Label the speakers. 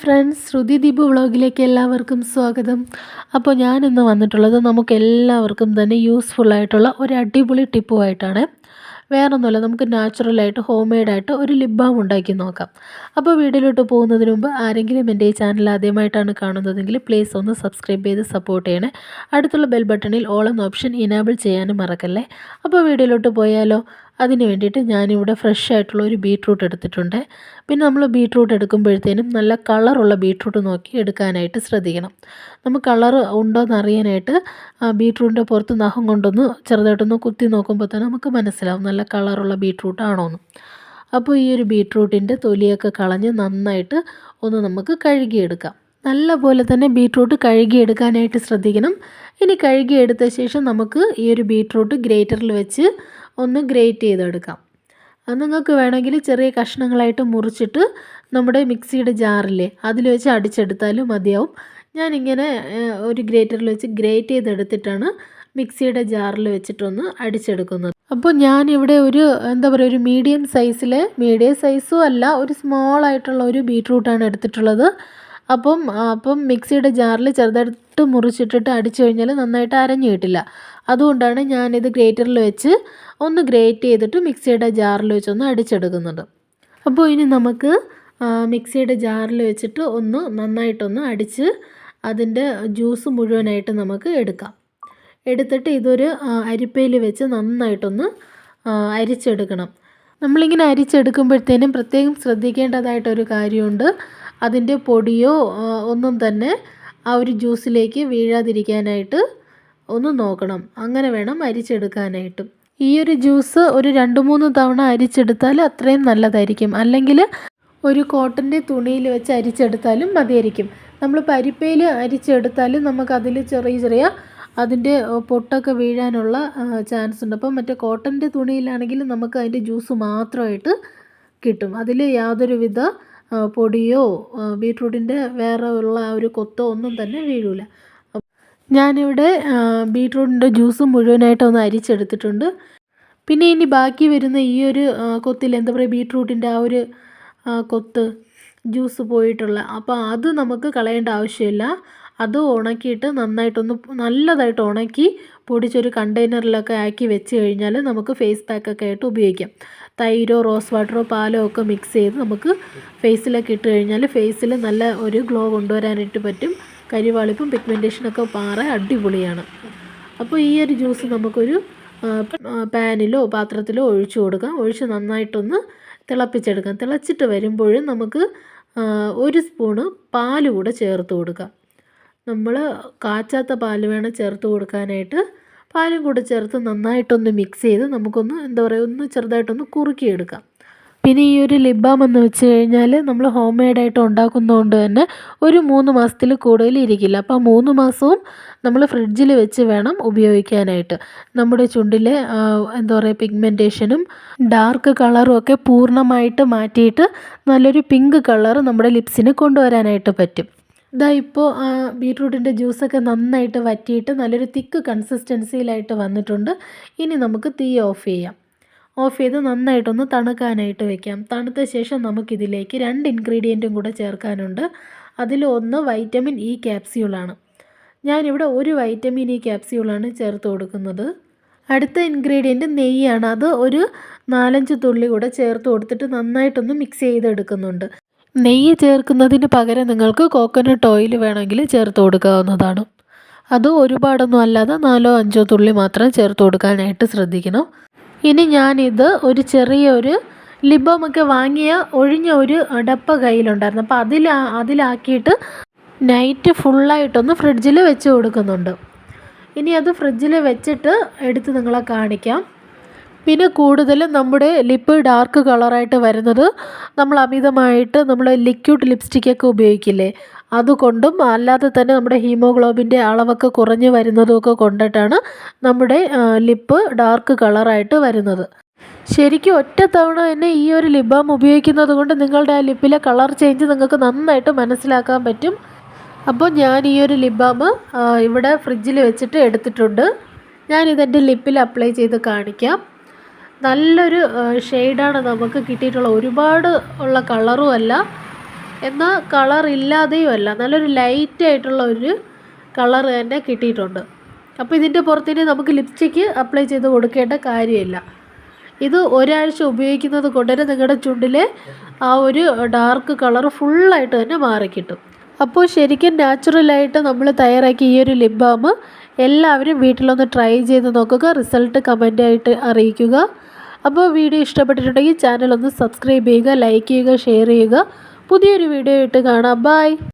Speaker 1: Friends ശ്രുതി ദീപ് വ്ളോഗിലേക്ക് എല്ലാവർക്കും സ്വാഗതം. അപ്പോൾ ഞാനിന്ന് വന്നിട്ടുള്ളത് നമുക്ക് എല്ലാവർക്കും തന്നെ യൂസ്ഫുള്ളായിട്ടുള്ള ഒരു അടിപൊളി ടിപ്പുമായിട്ടാണ്. വേറൊന്നുമല്ല നമുക്ക് നാച്ചുറലായിട്ട് ഹോം മെയ്ഡായിട്ട് ഒരു ലിപ് ബാം ഉണ്ടാക്കി നോക്കാം. അപ്പോൾ വീഡിയോയിലോട്ട് പോകുന്നതിന് മുമ്പ് ആരെങ്കിലും എന്റെ ഈ ചാനൽ ആദ്യമായിട്ടാണ് കാണുന്നതെങ്കിൽ പ്ലീസ് ഒന്ന് സബ്സ്ക്രൈബ് ചെയ്ത് സപ്പോർട്ട് ചെയ്യണേ. അടുത്തുള്ള ബെൽ ബട്ടണിൽ ഓൾ എന്ന ഓപ്ഷൻ ഇനേബിൾ ചെയ്യാനും മറക്കല്ലേ. അപ്പോൾ വീഡിയോയിലോട്ട് പോയാലോ? അതിന് വേണ്ടിയിട്ട് ഞാനിവിടെ ഫ്രഷ് ആയിട്ടുള്ള ഒരു ബീട്രൂട്ട് എടുത്തിട്ടുണ്ട്. പിന്നെ നമ്മൾ ബീട്രൂട്ട് എടുക്കുമ്പോഴത്തേനും നല്ല കളറുള്ള ബീട്രൂട്ട് നോക്കി എടുക്കാനായിട്ട് ശ്രദ്ധിക്കണം. നമുക്ക് കളർ ഉണ്ടോ എന്ന് അറിയാനായിട്ട് ബീട്രൂട്ടിന്റെ പുറത്ത് നഖം കൊണ്ടൊന്ന് ചെറുതായിട്ടൊന്ന് കുത്തി നോക്കുമ്പോൾ തന്നെ നമുക്ക് മനസ്സിലാവും നല്ല കളറുള്ള ബീട്രൂട്ട് ആണോ എന്ന് അപ്പോൾ ഈ ഒരു ബീട്രൂട്ടിന്റെ തൊലിയൊക്കെ കളഞ്ഞ് നന്നായിട്ട് ഒന്ന് നമുക്ക് കഴുകിയെടുക്കാം. നല്ല പോലെ തന്നെ ബീട്രൂട്ട് കഴുകിയെടുക്കാനായിട്ട് ശ്രദ്ധിക്കണം. ഇനി കഴുകിയെടുത്ത ശേഷം നമുക്ക് ഈ ഒരു ബീട്രൂട്ട് ഗ്രേറ്ററിൽ വെച്ച് ഒന്ന് ഗ്രേറ്റ് ചെയ്തെടുക്കാം. അത് നിങ്ങൾക്ക് വേണമെങ്കിൽ ചെറിയ കഷ്ണങ്ങളായിട്ട് മുറിച്ചിട്ട് നമ്മുടെ മിക്സിയുടെ ജാറില്ലേ അതിൽ വെച്ച് അടിച്ചെടുത്താലും മതിയാവും. ഞാനിങ്ങനെ ഒരു ഗ്രേറ്ററിൽ വെച്ച് ഗ്രേറ്റ് ചെയ്തെടുത്തിട്ടാണ് മിക്സിയുടെ ജാറിൽ വെച്ചിട്ടൊന്ന് അടിച്ചെടുക്കുന്നത്. അപ്പോൾ ഞാനിവിടെ ഒരു എന്താ പറയുക ഒരു മീഡിയം സൈസിലെ മീഡിയം സൈസും അല്ല ഒരു സ്മോൾ ആയിട്ടുള്ള ഒരു ബീട്രൂട്ടാണ് എടുത്തിട്ടുള്ളത്. അപ്പം അപ്പം മിക്സിയുടെ ജാറിൽ ചെറുതായിട്ട് മുറിച്ചിട്ടിട്ട് അടിച്ചു കഴിഞ്ഞാൽ നന്നായിട്ട് അരഞ്ഞു കിട്ടില്ല. അതുകൊണ്ടാണ് ഞാനിത് ഗ്രേറ്ററിൽ വെച്ച് ഒന്ന് ഗ്രേറ്റ് ചെയ്തിട്ട് മിക്സിയുടെ ജാറിൽ വെച്ചൊന്ന് അടിച്ചെടുക്കുന്നത് അപ്പോൾ ഇനി നമുക്ക് മിക്സിയുടെ ജാറിൽ വെച്ചിട്ട് ഒന്ന് നന്നായിട്ടൊന്ന് അടിച്ച് അതിന്റെ ജ്യൂസ് മുഴുവനായിട്ട് നമുക്ക് എടുക്കാം. എടുത്തിട്ട് ഇതൊരു അരിപ്പയിൽ വെച്ച് നന്നായിട്ടൊന്ന് അരിച്ചെടുക്കണം. നമ്മളിങ്ങനെ അരിച്ചെടുക്കുമ്പോഴത്തേനും പ്രത്യേകം ശ്രദ്ധിക്കേണ്ടതായിട്ടൊരു കാര്യമുണ്ട്. അതിന്റെ പൊടിയോ ഒന്നും തന്നെ ആ ഒരു ജ്യൂസിലേക്ക് വീഴാതിരിക്കാനായിട്ട് ഒന്ന് നോക്കണം. അങ്ങനെ വേണം അരിച്ചെടുക്കാനായിട്ടും. ഈ ഒരു ജ്യൂസ് ഒരു രണ്ട് മൂന്ന് തവണ അരിച്ചെടുത്താൽ അത്രയും നല്ലതായിരിക്കും. അല്ലെങ്കിൽ ഒരു കോട്ടന്റെ തുണിയിൽ വെച്ച് അരിച്ചെടുത്താലും മതിയായിരിക്കും. നമ്മൾ പരിപ്പയിൽ അരിച്ചെടുത്താൽ നമുക്കതിൽ ചെറിയ ചെറിയ അതിന്റെ പൊട്ടൊക്കെ വീഴാനുള്ള ചാൻസ് ഉണ്ട്. അപ്പം മറ്റേ കോട്ടന്റെ തുണിയിലാണെങ്കിൽ നമുക്ക് അതിന്റെ ജ്യൂസ് മാത്രമായിട്ട് കിട്ടും. അതിൽ യാതൊരുവിധ പൊടിയോ ബീട്രൂട്ടിന്റെ വേറെ ഉള്ള ഒരു കൊത്തോ ഒന്നും തന്നെ വീഴില്ല ഞാനിവിടെ ബീട്രൂട്ടിന്റെ ജ്യൂസ് മുഴുവനായിട്ട് ഒന്ന് അരിച്ചെടുത്തിട്ടുണ്ട്. പിന്നെ ഇനി ബാക്കി വരുന്ന ഈ ഒരു കൊത്തിൽ എന്താ പറയുക ബീട്രൂട്ടിന്റെ ആ ഒരു കൊത്ത് ജ്യൂസ് പോയിട്ടുള്ള അപ്പോൾ അത് നമുക്ക് കളയേണ്ട ആവശ്യമില്ല. അത് ഉണക്കിയിട്ട് നന്നായിട്ടൊന്ന് നല്ലതായിട്ട് ഉണക്കി പൊടിച്ചൊരു കണ്ടെയ്നറിലൊക്കെ ആക്കി വെച്ച് കഴിഞ്ഞാൽ നമുക്ക് ഫേസ് പാക്കൊക്കെ ആയിട്ട് ഉപയോഗിക്കാം. തൈരോ റോസ് വാട്ടറോ പാലോ ഒക്കെ മിക്സ് ചെയ്ത് നമുക്ക് ഫേസിലൊക്കെ ഇട്ട് കഴിഞ്ഞാൽ ഫേസിൽ നല്ല ഒരു ഗ്ലോ കൊണ്ടുവരാനായിട്ട് പറ്റും. കരിവാളിപ്പും പിഗ്മെന്റേഷനൊക്കെ പാറ അടിപൊളിയാണ്. അപ്പോൾ ഈ ഒരു ജ്യൂസ് നമുക്കൊരു പാനിലോ പാത്രത്തിലോ ഒഴിച്ചു കൊടുക്കാം. ഒഴിച്ച് നന്നായിട്ടൊന്ന് തിളപ്പിച്ചെടുക്കാം. തിളച്ചിട്ട് വരുമ്പോഴും നമുക്ക് ഒരു സ്പൂണ് പാൽ കൂടെ ചേർത്ത് കൊടുക്കാം. നമ്മൾ കാച്ചാത്ത പാൽ വേണം ചേർത്ത് കൊടുക്കാനായിട്ട്. പാലും കൂടെ ചേർത്ത് നന്നായിട്ടൊന്ന് മിക്സ് ചെയ്ത് നമുക്കൊന്ന് എന്താ പറയുക ഒന്ന് ചെറുതായിട്ടൊന്ന് കുറുക്കിയെടുക്കാം. പിന്നെ ഈ ഒരു ലിപ് ബാം എന്ന് വെച്ച് കഴിഞ്ഞാൽ നമ്മൾ ഹോം മെയ്ഡായിട്ട് ഉണ്ടാക്കുന്നതുകൊണ്ട് തന്നെ ഒരു മൂന്ന് മാസത്തിൽ കൂടുതൽ ഇരിക്കില്ല. അപ്പോൾ മൂന്ന് മാസവും നമ്മൾ ഫ്രിഡ്ജിൽ വെച്ച് വേണം ഉപയോഗിക്കാനായിട്ട്. നമ്മുടെ ചുണ്ടിലെ എന്താ പറയുക പിഗ്മെന്റേഷനും ഡാർക്ക് കളറും ഒക്കെ പൂർണമായിട്ട് മാറ്റിയിട്ട് നല്ലൊരു പിങ്ക് കളർ നമ്മുടെ ലിപ്സിന് കൊണ്ടുവരാനായിട്ട് പറ്റും. ഇതാ ഇപ്പോൾ ബീട്രൂട്ടിന്റെ ജ്യൂസൊക്കെ നന്നായിട്ട് വറ്റിയിട്ട് നല്ലൊരു തിക്ക് കൺസിസ്റ്റൻസിയിലായിട്ട് വന്നിട്ടുണ്ട്. ഇനി നമുക്ക് തീ ഓഫ് ചെയ്യാം. ഓഫ് ചെയ്ത് നന്നായിട്ടൊന്ന് തണുക്കാനായിട്ട് വെക്കാം. തണുത്ത ശേഷം നമുക്കിതിലേക്ക് രണ്ട് ഇൻഗ്രീഡിയന്റും കൂടെ ചേർക്കാനുണ്ട്. അതിൽ ഒന്ന് വൈറ്റമിൻ ഇ ക്യാപ്സ്യൂളാണ്. ഞാനിവിടെ ഒരു വൈറ്റമിൻ ഇ ക്യാപ്സ്യൂളാണ് ചേർത്ത് കൊടുക്കുന്നത്. അടുത്ത ഇൻഗ്രീഡിയന്റ് നെയ്യാണ്. അത് ഒരു നാലഞ്ച് തുള്ളി കൂടെ ചേർത്ത് കൊടുത്തിട്ട് നന്നായിട്ടൊന്ന് മിക്സ് ചെയ്തെടുക്കുന്നുണ്ട്. നെയ്യ് ചേർക്കുന്നതിന് പകരം നിങ്ങൾക്ക് കോക്കനട്ട് ഓയിൽ വേണമെങ്കിൽ ചേർത്ത് കൊടുക്കാവുന്നതാണ്. അത് ഒരുപാടൊന്നും അല്ലാതെ നാലോ അഞ്ചോ തുള്ളി മാത്രം ചേർത്ത് കൊടുക്കാനായിട്ട് ശ്രദ്ധിക്കണം. ഇനി ഞാനിത് ഒരു ചെറിയൊരു ലിബമൊക്കെ വാങ്ങിയ ഒഴിഞ്ഞ ഒരു അടപ്പ കയ്യിലുണ്ടായിരുന്നു. അപ്പോൾ അതിൽ അതിലാക്കിയിട്ട് നൈറ്റ് ഫുള്ളായിട്ടൊന്ന് ഫ്രിഡ്ജിൽ വെച്ച് കൊടുക്കുന്നുണ്ട്. ഇനി അത് ഫ്രിഡ്ജിൽ വെച്ചിട്ട് എടുത്ത് നിങ്ങളെ കാണിക്കാം. പിന്നെ കൂടുതലും നമ്മുടെ ലിപ്പ് ഡാർക്ക് കളറായിട്ട് വരുന്നത് നമ്മൾ അമിതമായിട്ട് നമ്മൾ ലിക്വിഡ് ലിപ്സ്റ്റിക്കൊക്കെ ഉപയോഗിക്കില്ലേ? അതുകൊണ്ടും അല്ലാതെ തന്നെ നമ്മുടെ ഹീമോഗ്ലോബിന്റെ അളവൊക്കെ കുറഞ്ഞു വരുന്നതുമൊക്കെ കൊണ്ടിട്ടാണ് നമ്മുടെ ലിപ്പ് ഡാർക്ക് കളറായിട്ട് വരുന്നത്. ശരിക്കും ഒറ്റ തവണ തന്നെ ഈ ഒരു ലിപ് ബാം ഉപയോഗിക്കുന്നത് കൊണ്ട് നിങ്ങളുടെ ആ ലിപ്പിലെ കളർ ചേഞ്ച് നിങ്ങൾക്ക് നന്നായിട്ട് മനസ്സിലാക്കാൻ പറ്റും. അപ്പോൾ ഞാൻ ഈ ഒരു ലിപ് ബാം ഇവിടെ ഫ്രിഡ്ജിൽ വെച്ചിട്ട് എടുത്തിട്ടുണ്ട്. ഞാനിതെന്റെ ലിപ്പിൽ അപ്ലൈ ചെയ്ത് കാണിക്കാം. നല്ലൊരു ഷെയ്ഡാണ് നമുക്ക് കിട്ടിയിട്ടുള്ള. ഒരുപാട് ഉള്ള കളറും അല്ല. എന്നാൽ കളർ ഇല്ലാതെയും അല്ല നല്ലൊരു ലൈറ്റ് ആയിട്ടുള്ള ഒരു കളർ തന്നെ കിട്ടിയിട്ടുണ്ട്. അപ്പോൾ ഇതിന്റെ പുറത്തിന് നമുക്ക് ലിപ്സ്റ്റിക്ക് അപ്ലൈ ചെയ്ത് കൊടുക്കേണ്ട കാര്യമില്ല. ഇത് ഒരാഴ്ച ഉപയോഗിക്കുന്നത് കൊണ്ട് തന്നെ നിങ്ങളുടെ ചുണ്ടിലെ ആ ഒരു ഡാർക്ക് കളർ ഫുള്ളായിട്ട് തന്നെ മാറിക്കിട്ടും. അപ്പോൾ ശരിക്കും നാച്ചുറലായിട്ട് നമ്മൾ തയ്യാറാക്കിയ ഈ ഒരു ലിപ് ബാം എല്ലാവരും വീട്ടിലൊന്ന് ട്രൈ ചെയ്ത് നോക്കുക റിസൾട്ട് കമന്റായിട്ട് അറിയിക്കുക. അപ്പോൾ വീഡിയോ ഇഷ്ടപ്പെട്ടിട്ടുണ്ടെങ്കിൽ ചാനൽ ഒന്ന് സബ്സ്ക്രൈബ് ചെയ്യുക ലൈക്ക് ചെയ്യുക ഷെയർ ചെയ്യുക. പുതിയൊരു വീഡിയോ ആയിട്ട് കാണാം. ബൈ